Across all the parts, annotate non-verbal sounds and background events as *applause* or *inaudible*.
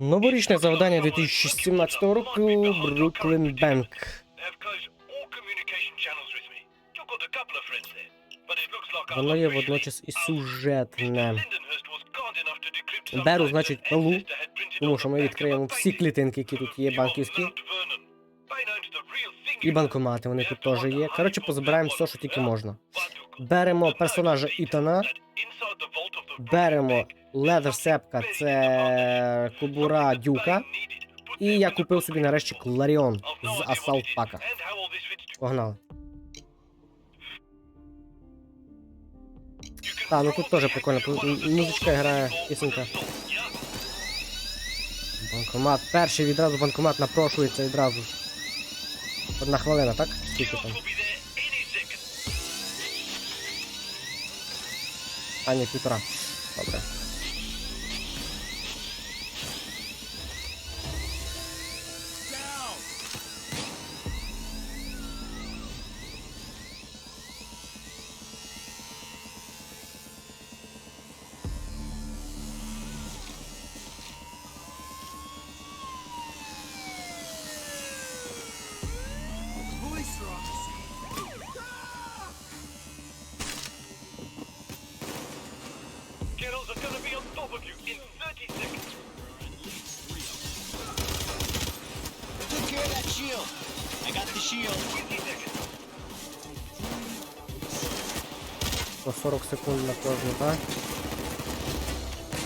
Новорічне завдання 2017 року Бруклін Бенк. Воно є водночас і сюжетне. Беру, значить, пилу, тому що ми відкриємо всі клітинки, які тут є банківські. І банкомати, вони тут теж є. Коротше, позабираємо все, що тільки можна. Беремо персонажа Ітана, беремо Brooklyn ледер сепка, це кубура дюка. І я купив собі нарешті Кларіон з Асалт Пака. Погнали. Та, ну тут теж прикольно. Музичка грає, пісенька. Банкомат. Перший відразу банкомат напрошується відразу. Одна хвилина, так? Скільки там? А, ні, півтора. 好吧 shield. По 40 секунд на кожну, так?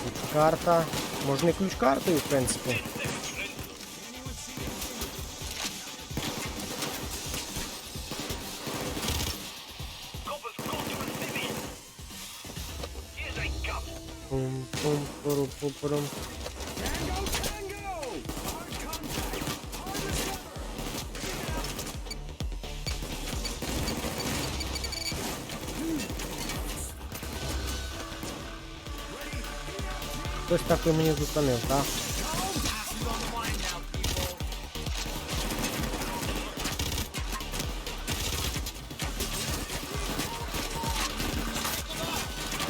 Ключ-карта. Можна і ключ-картою, в принципі. Cup. пум Хтось так і мені зупинив, так?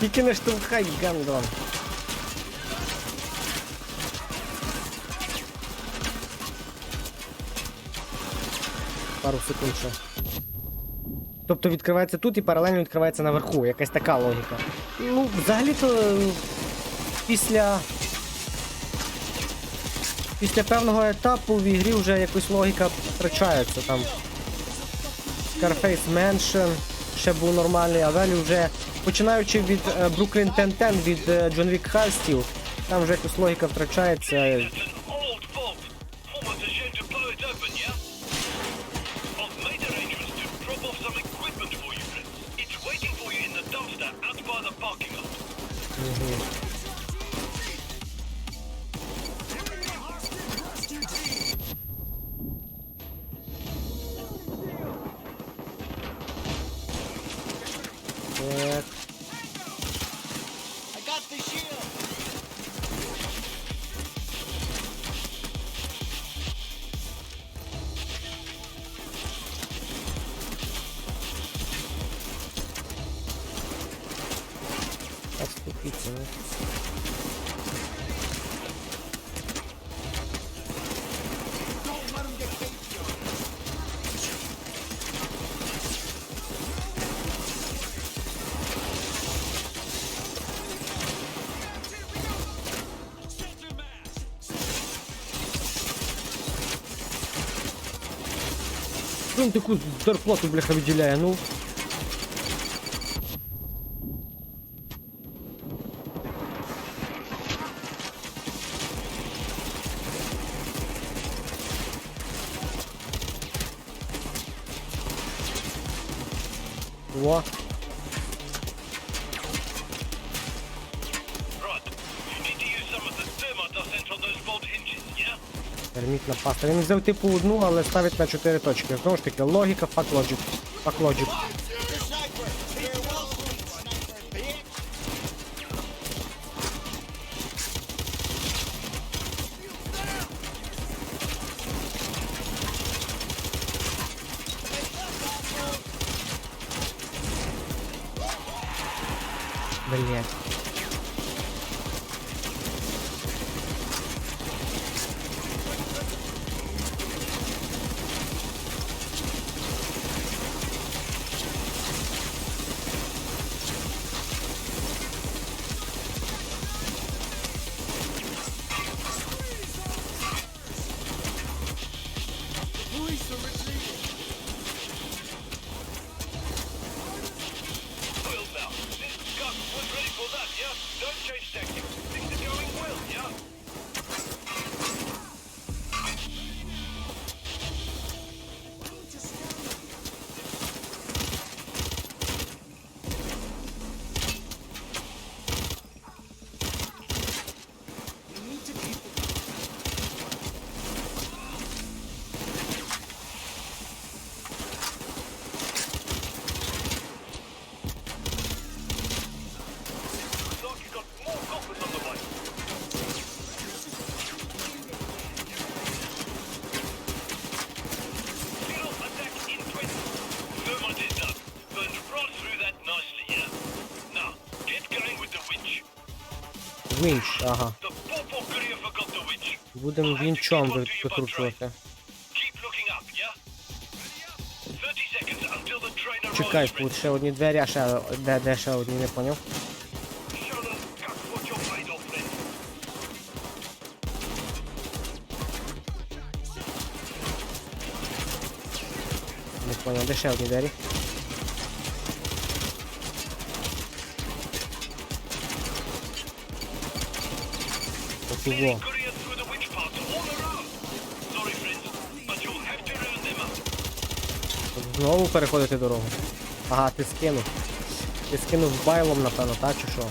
Тільки не штовхай, гандон. Пару секунд ще. Тобто відкривається тут і паралельно відкривається наверху. Якась така логіка. Ну, взагалі-то після. Після певного етапу в ігрі вже якось логіка втрачається там. Scarface Mansion ще був нормальний, а далі вже починаючи від Бруклін Тентен, 1010, від е, John Wick Hellsteel, там вже якось логіка втрачається. Він таку зарплату, бляха, виділяє, ну. Термітна паста. Він взяв типу одну, але ставить на 4 точки. Знову ж таки, логіка, факт лоджик. Факт logic. Вінч, ага. Будемо вінчом викручувати. Keep looking up, yeah? 30 seconds until the trainer Чекай, тут ще одні двері, а ще де, де ще одні, не поняв. Не поняв, де ще одні двері. Up. Знову переходити дорогу. Ага, ти скинув. Ти скинув байлом, напевно, так чи що?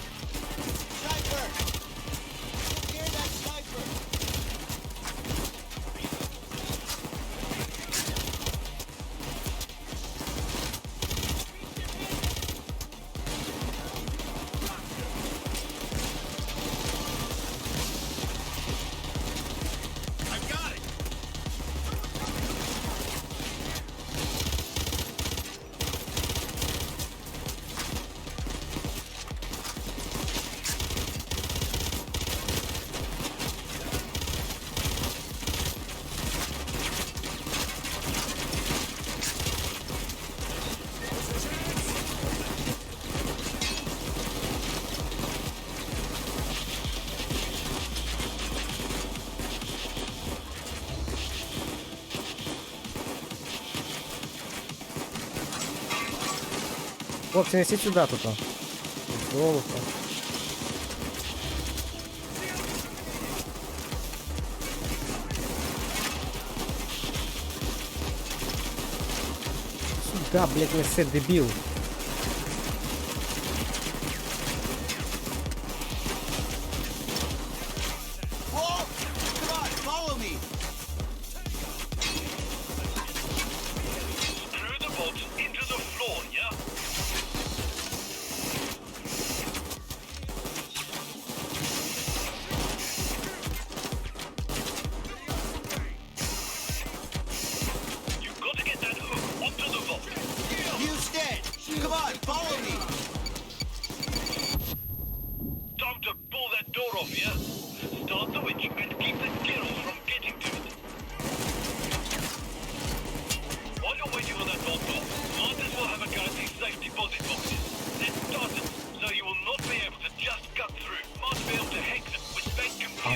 Хлопці, несіть сюди тут. о. Золото. Сюда, блядь, неси, дебіл.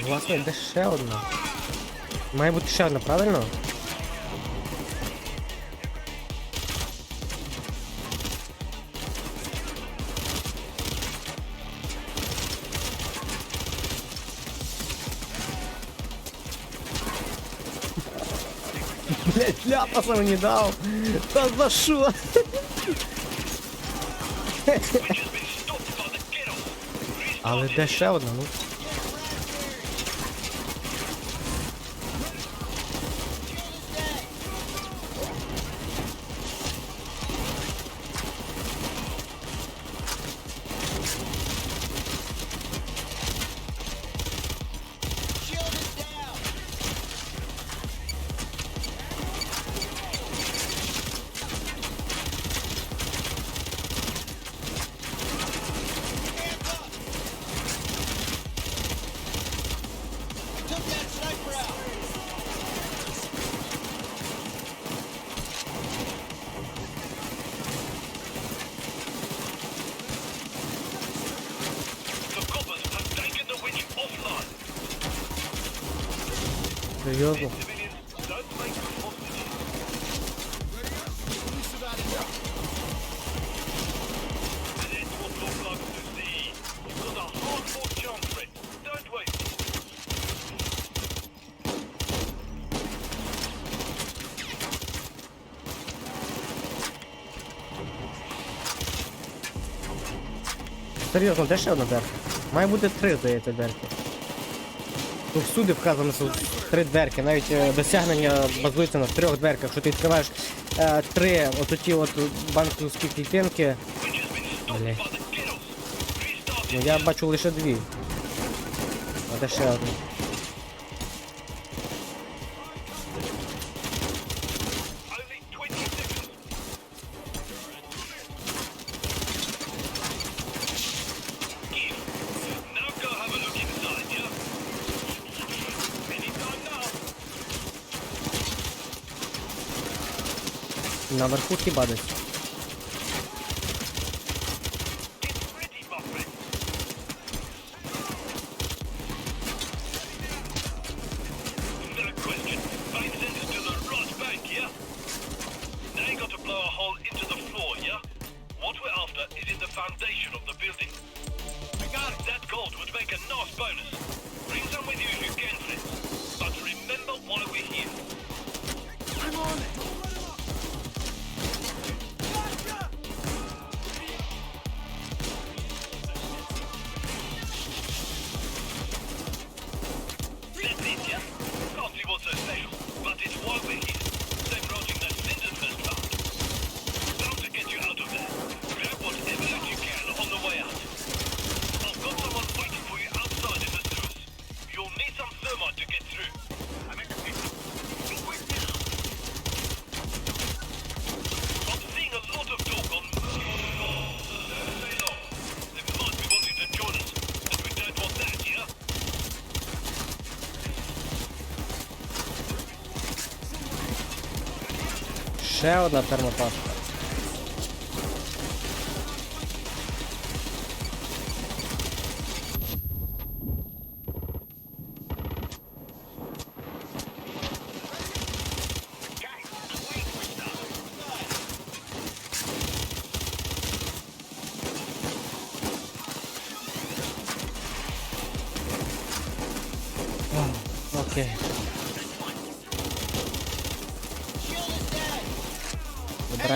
Власне, де ще одна? Має бути ще одна, правильно? Блять, ляпаса мені дав. Та за що? Але де ще одна, ну? Серйозно, де ще одна дверка? Має бути три, здається, дверки. Ну, всюди вказано, що три дверки. Навіть е, досягнення базується на трьох дверках. Що ти відкриваєш е, три ототі от банківські клітинки. Restart Ну я бачу лише дві. А де ще одна? наверху хіба десь. Ще одна термопашка.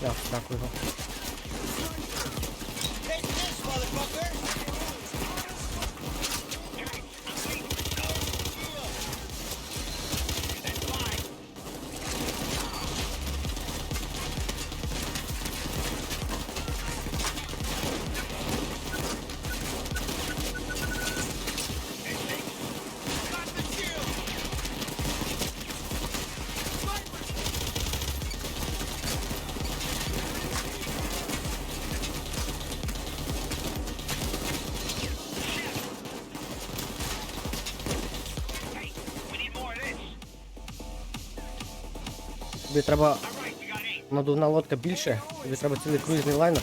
要要回头 Тобі треба ну, надувна лодка більше, тобі треба цілий круїзний лайнер.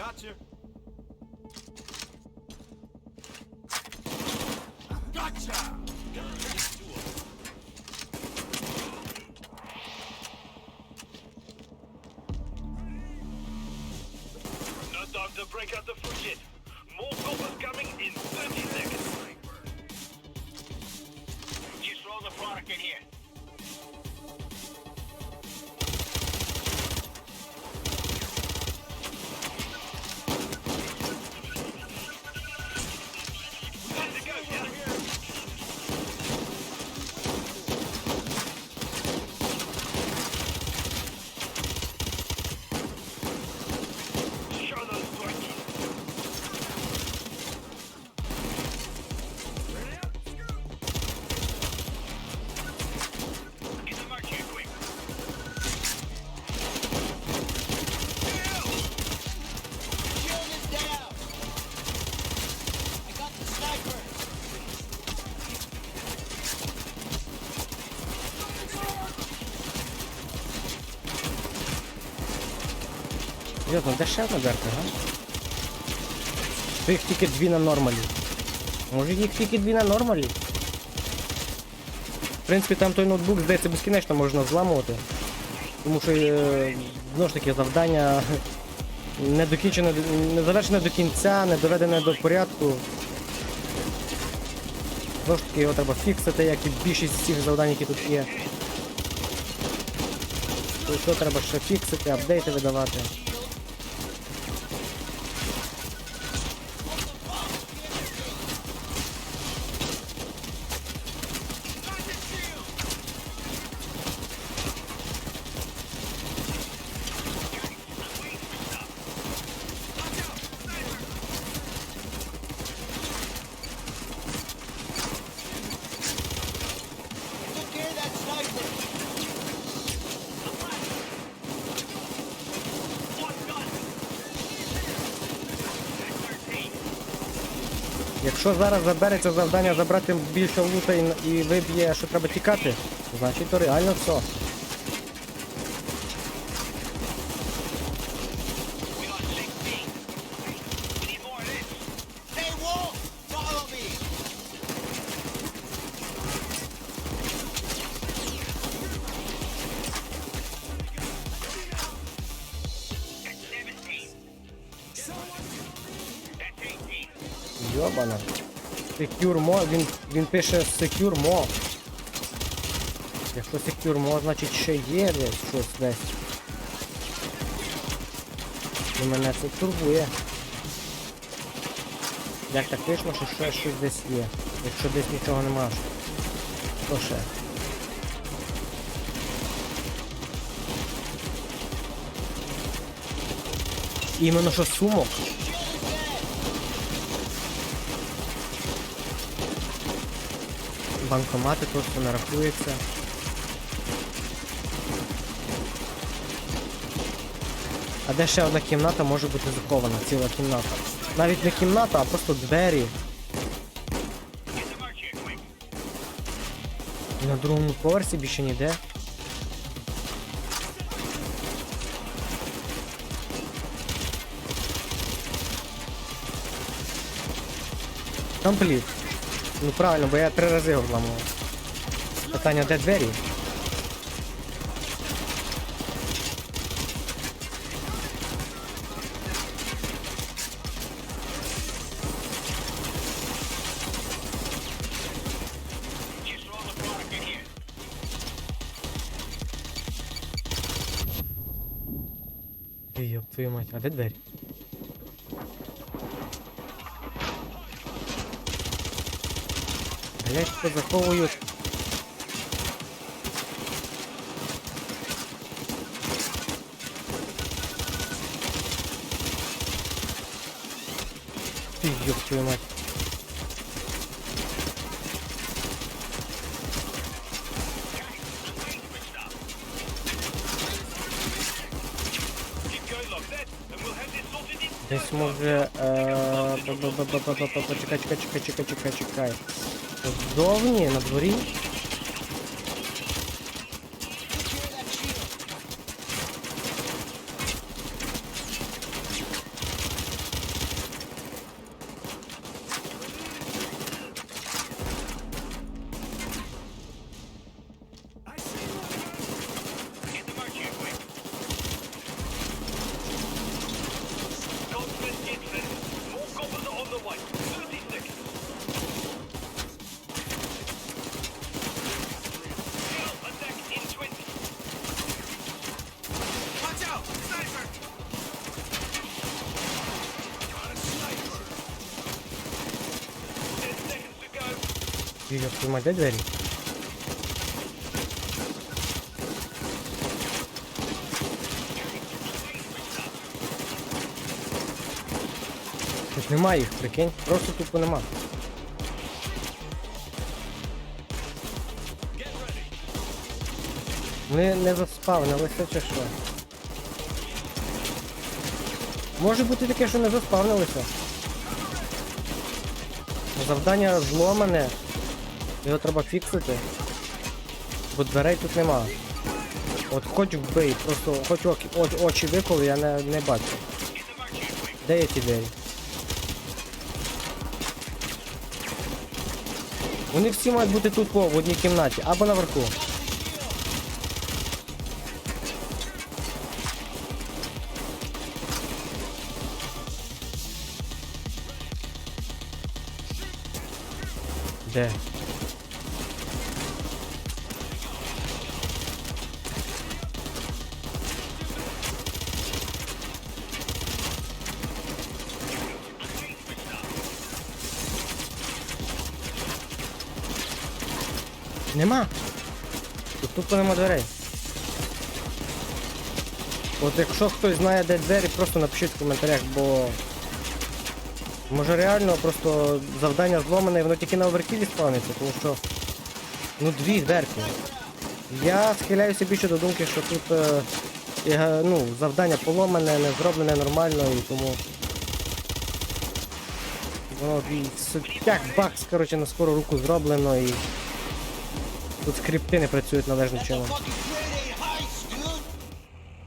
Gotcha. Gotcha! Not time to break out the Серйозно, де ще одна дверка, га? Їх тільки дві на нормалі. Може їх тільки дві на нормалі? В принципі, там той ноутбук, здається, безкінечно можна зламувати. Тому що е, знову ж таки завдання *laughs* не докінчене, не завершене до кінця, не доведене до порядку. Знову ж таки, його треба фіксити, як і більшість всіх завдань, які тут є. Тобто треба ще фіксити, апдейти видавати. Якщо зараз забереться завдання забрати більше лута і, і виб'є, що треба тікати, значить то реально все. Він, він пише Secure Mo. Якщо Secure Mo, значить ще є десь щось десь. І мене це турбує. Як так вийшло, що ще щось десь є. Якщо десь нічого нема. То ще. Іменно що сумок. Банкомати просто не рахуються. А де ще одна кімната може бути захована, ціла кімната. Навіть не кімната, а просто двері. На другому поверсі більше ніде. Компліт. Ну правильно, бо я три рази його зламував. Питання, де двері? Йоп, твою мать, а де двері? And we'll have this sorted in. Десь може. Е... ба-ба-ба-ба-ба-ба, Чекай, чекай, чекай, чекай, чекай, чекай. Ззовні, на дворі. Ёб твою мать, де двері? Тут нема їх, прикинь, просто тупо нема. Вони не заспавнилися чи що? Може бути таке, що не заспавнилися. Завдання зломане. Його треба фіксити. Бо дверей тут нема. От хоч вбий, просто хоч оки, о- очі виколи, я не, не бачу. Де є ті двері? Вони всі мають бути тут по, в одній кімнаті, або наверху. Де? Нема. Тут тупо нема дверей. От якщо хтось знає, де двері, просто напишіть в коментарях, бо. Може реально просто завдання зломане, і воно тільки на оверкілі спавниться, тому що. Ну дві дверки. Я схиляюся більше до думки, що тут е, ну, завдання поломане, не зроблене нормально і тому. Воно с- як бакс, коротше, на скору руку зроблено і. Тут скрипти не працюють належним чином.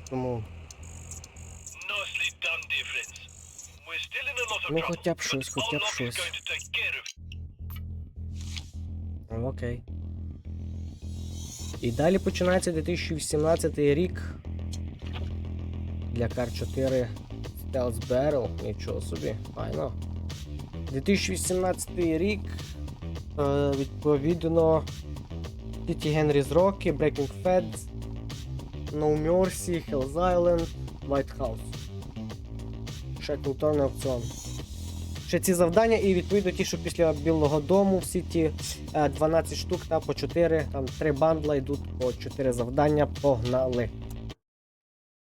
Тому. Ну, хоча б щось, хоча б щось. Ну, Окей. І далі починається 2018 рік. Для Кар 4 Stealth Barrel. Нічого собі. Файно. 2018 рік. Е, відповідно. Генрі з Рокі, Breaking Feds, No Mercy, Hell's Island, White House. Культурний аукціон. Ще ці завдання, і відповідно ті, що після Білого Дому, всі ті е, 12 штук та по 4, там 3 бандла йдуть по 4 завдання, погнали.